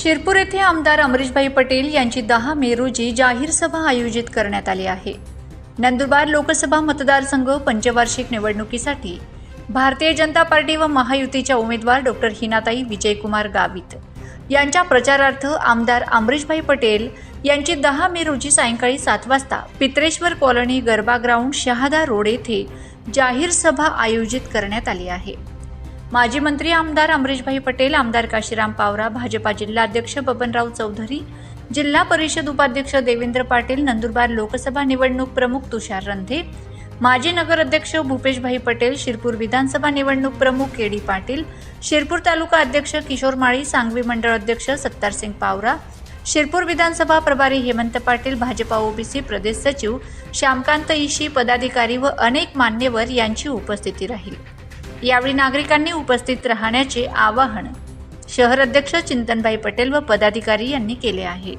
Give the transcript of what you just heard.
शिरपूर येथे आमदार अमरीशभाई पटेल यांची दहा मे रोजी जाहीर सभा आयोजित करण्यात आली आहे. नंदुरबार लोकसभा मतदारसंघ पंचवार्षिक निवडणुकीसाठी भारतीय जनता पार्टी व महायुतीच्या उमेदवार डॉक्टर हिनाताई विजयकुमार गावित. यांच्या प्रचारार्थ आमदार अमरीशभाई पटेल यांची दहा मे रोजी सायंकाळी सात वाजता Pitreshwar colony garba ground Shahada road येथे जाहीर सभा आयोजित करण्यात आली आहे. माजी मंत्री आमदार अमरीशभाई पटेल आमदार काशीराम पावरा भाजपा जिल्हाध्यक्ष बबनराव चौधरी जिल्हा परिषद उपाध्यक्ष देवेंद्र पाटील नंदुरबार लोकसभा निवडणूक प्रमुख तुषार रंधे माजी नगराध्यक्ष भूपेशभाई पटेल शिरपूर विधानसभा निवडणूक प्रमुख के डी पाटील शिरपूर तालुका अध्यक्ष किशोर माळी सांगवी मंडळ अध्यक्ष सत्तारसिंग पावरा शिरपूर विधानसभा प्रभारी हेमंत पाटील भाजपा ओबीसी प्रदेश सचिव श्यामकांत इशी पदाधिकारी व अनेक मान्यवर यांची उपस्थिती राहील. यावेळी नागरिकांनी उपस्थित राहण्याचे आवाहन शहर अध्यक्ष चिंतनभाई पटेल व पदाधिकारी यांनी केले आहे.